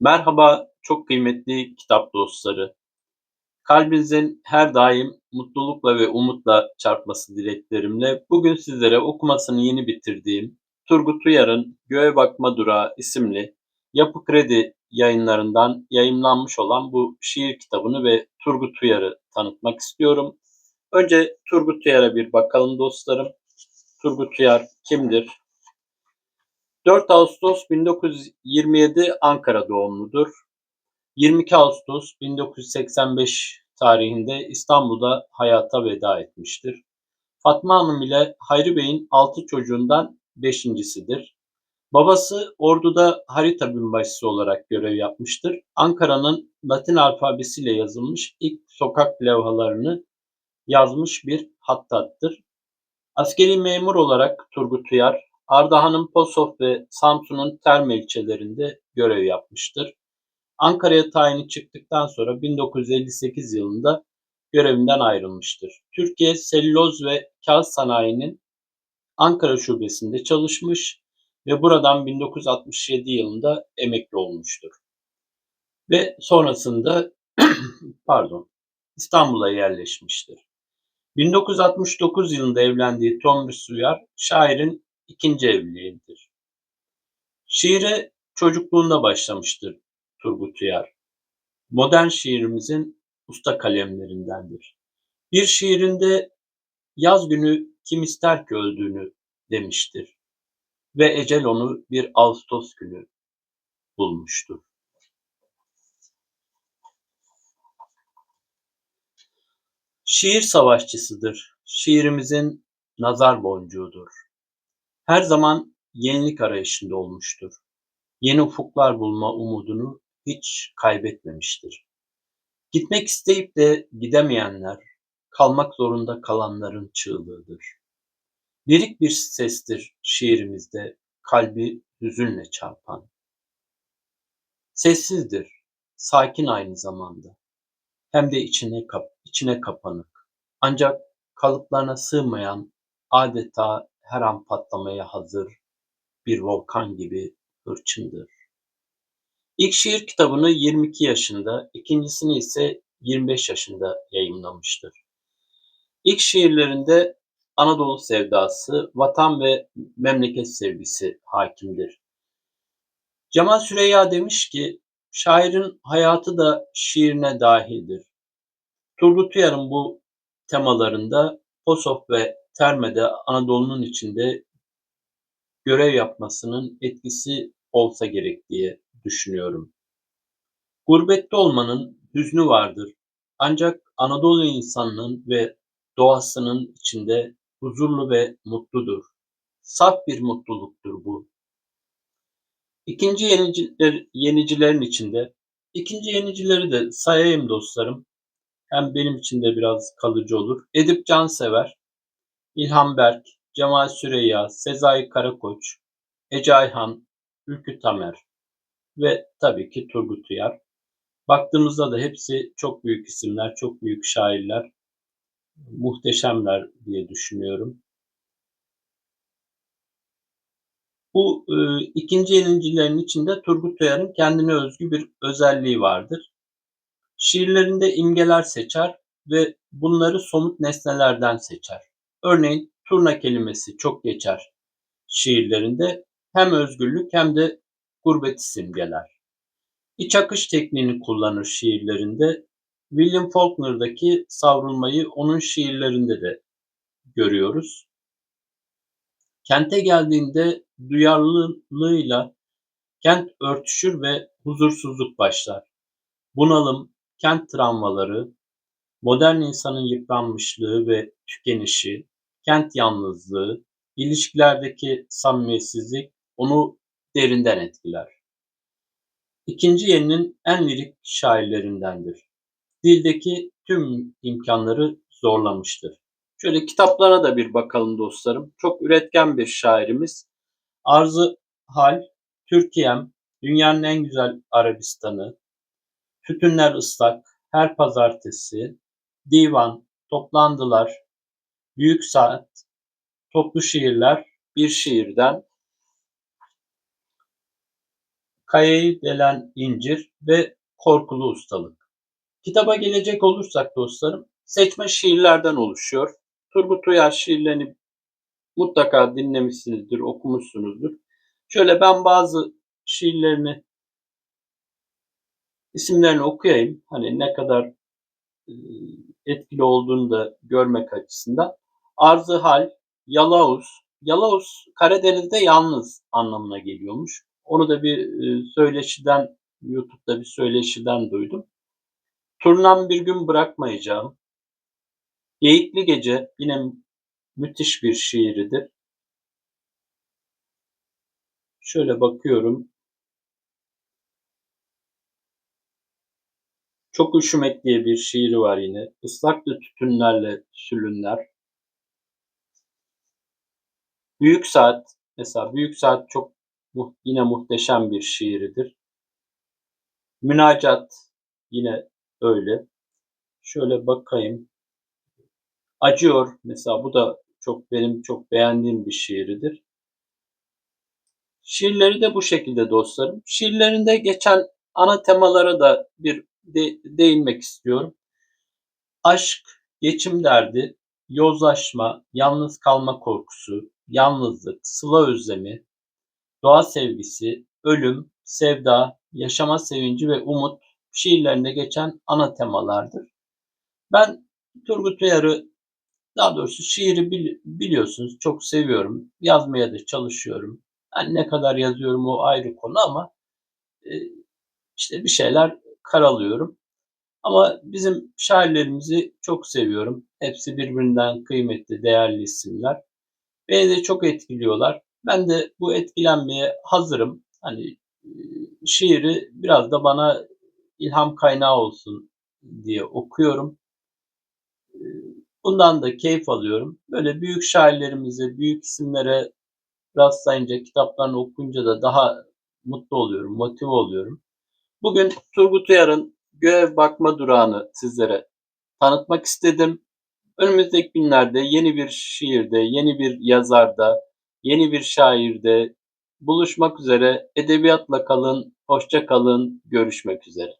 Merhaba, çok kıymetli kitap dostları. Kalbinizin her daim mutlulukla ve umutla çarpması dileklerimle bugün sizlere okumasını yeni bitirdiğim Turgut Uyar'ın Göğe Bakma Durağı isimli Yapı Kredi yayınlarından yayımlanmış olan bu şiir kitabını ve Turgut Uyar'ı tanıtmak istiyorum. Önce Turgut Uyar'a bir bakalım dostlarım. Turgut Uyar kimdir? 4 Ağustos 1927 Ankara doğumludur. 22 Ağustos 1985 tarihinde İstanbul'da hayata veda etmiştir. Fatma Hanım ile Hayri Bey'in 6 çocuğundan 5.sidir. Babası orduda harita binbaşısı olarak görev yapmıştır. Ankara'nın Latin alfabesiyle yazılmış ilk sokak levhalarını yazmış bir hattattır. Askeri memur olarak Turgut Uyar, Ardahan'ın Posof ve Samsun'un Terme ilçelerinde görev yapmıştır. Ankara'ya tayini çıktıktan sonra 1958 yılında görevinden ayrılmıştır. Türkiye Selüloz ve Kağıt Sanayi'nin Ankara şubesinde çalışmış ve buradan 1967 yılında emekli olmuştur. Ve sonrasında pardon İstanbul'a yerleşmiştir. 1969 yılında evlendiği Tomris Uyar şairin ikinci evliliğidir. Şiire çocukluğunda başlamıştır Turgut Uyar. Modern şiirimizin usta kalemlerindendir. Bir şiirinde yaz günü kim ister ki öldüğünü demiştir ve ecel onu bir Ağustos günü bulmuştur. Şiir savaşçısıdır. Şiirimizin nazar boncuğudur. Her zaman yenilik arayışında olmuştur. Yeni ufuklar bulma umudunu hiç kaybetmemiştir. Gitmek isteyip de gidemeyenler, kalmak zorunda kalanların çığlığıdır. Lirik bir sestir şiirimizde kalbi hüzünle çarpan. Sessizdir, sakin aynı zamanda. Hem de içine, kap içine kapanık. Ancak kalıplarına sığmayan, adeta her an patlamaya hazır bir volkan gibi hırçındır. İlk şiir kitabını 22 yaşında, ikincisini ise 25 yaşında yayımlamıştır. İlk şiirlerinde Anadolu sevdası, vatan ve memleket sevgisi hakimdir. Cemal Süreyya demiş ki, şairin hayatı da şiirine dahildir. Turgut Uyar'ın bu temalarında Posof ve Terme'de Anadolu'nun içinde görev yapmasının etkisi olsa gerek diye düşünüyorum. Gurbette olmanın hüznü vardır. Ancak Anadolu insanının ve doğasının içinde huzurlu ve mutludur. Saf bir mutluluktur bu. İkinci yeniciler, yenicilerin içinde, ikinci yenicileri de sayayım dostlarım. Hem benim için de biraz kalıcı olur. Edip Cansever, İlhan Berk, Cemal Süreyya, Sezai Karakoç, Ece Ayhan, Ülkü Tamer ve tabii ki Turgut Uyar. Baktığımızda da hepsi çok büyük isimler, çok büyük şairler, muhteşemler diye düşünüyorum. Bu e, ikinci yenincilerin içinde Turgut Uyar'ın kendine özgü bir özelliği vardır. Şiirlerinde imgeler seçer ve bunları somut nesnelerden seçer. Örneğin turna kelimesi çok geçer şiirlerinde. Hem özgürlük hem de gurbet simgeler. İç akış tekniğini kullanır şiirlerinde. William Faulkner'daki savrulmayı onun şiirlerinde de görüyoruz. Kente geldiğinde duyarlılığıyla kent örtüşür ve huzursuzluk başlar. Bunalım, kent travmaları, modern insanın yıpranmışlığı ve tükenişi, kent yalnızlığı, ilişkilerdeki samimiyetsizlik onu derinden etkiler. İkinci yeninin en lirik şairlerindendir. Dildeki tüm imkanları zorlamıştır. Şöyle kitaplara da bir bakalım dostlarım. Çok üretken bir şairimiz. Arzı Hal, Türkiye'm, Dünyanın en güzel Arabistan'ı, Tütünler ıslak, her pazartesi, divan, toplandılar, büyük saat, toplu şiirler, bir şiirden, Kayayı delen incir ve korkulu ustalık. Kitaba gelecek olursak dostlarım, seçme şiirlerden oluşuyor. Turgut Uyar şiirlerini mutlaka dinlemişsinizdir, okumuşsunuzdur. Şöyle ben bazı şiirlerini, isimlerini okuyayım. Hani ne kadar etkili olduğunu da görmek açısından. Arzı hal, Yalauz. Yalauz Karadeniz'de yalnız anlamına geliyormuş. Onu da bir e, söyleşiden, YouTube'da bir söyleşiden duydum. Turnam bir gün bırakmayacağım. Geyikli Gece yine müthiş bir şiiridir. Şöyle bakıyorum. Çok üşümek diye bir şiiri var yine. Islaklı tütünlerle sülünler. Büyük Saat, mesela Büyük Saat çok yine muhteşem bir şiiridir. Münacat yine öyle. Şöyle bakayım. Acıyor mesela bu da çok benim çok beğendiğim bir şiiridir. Şiirleri de bu şekilde dostlarım. Şiirlerinde geçen ana temalara da bir de, değinmek istiyorum. Aşk, geçim derdi, yozlaşma, yalnız kalma korkusu, yalnızlık, sıla özlemi, doğa sevgisi, ölüm, sevda, yaşama sevinci ve umut şiirlerinde geçen ana temalardır. Ben Turgut Uyar'ı daha doğrusu şiiri biliyorsunuz çok seviyorum. Yazmaya da çalışıyorum. Yani ne kadar yazıyorum o ayrı konu ama e, işte bir şeyler karalıyorum. Ama bizim şairlerimizi çok seviyorum. Hepsi birbirinden kıymetli, değerli isimler. Beni de çok etkiliyorlar. Ben de bu etkilenmeye hazırım. Hani e, şiiri biraz da bana ilham kaynağı olsun diye okuyorum. E, bundan da keyif alıyorum. Böyle büyük şairlerimize, büyük isimlere rastlayınca, kitaplarını okuyunca da daha mutlu oluyorum, motive oluyorum. Bugün Turgut Uyar'ın Göğe Bakma Durağı'nı sizlere tanıtmak istedim. Önümüzdeki günlerde yeni bir şiirde, yeni bir yazarda, yeni bir şairde buluşmak üzere. Edebiyatla kalın, hoşça kalın, görüşmek üzere.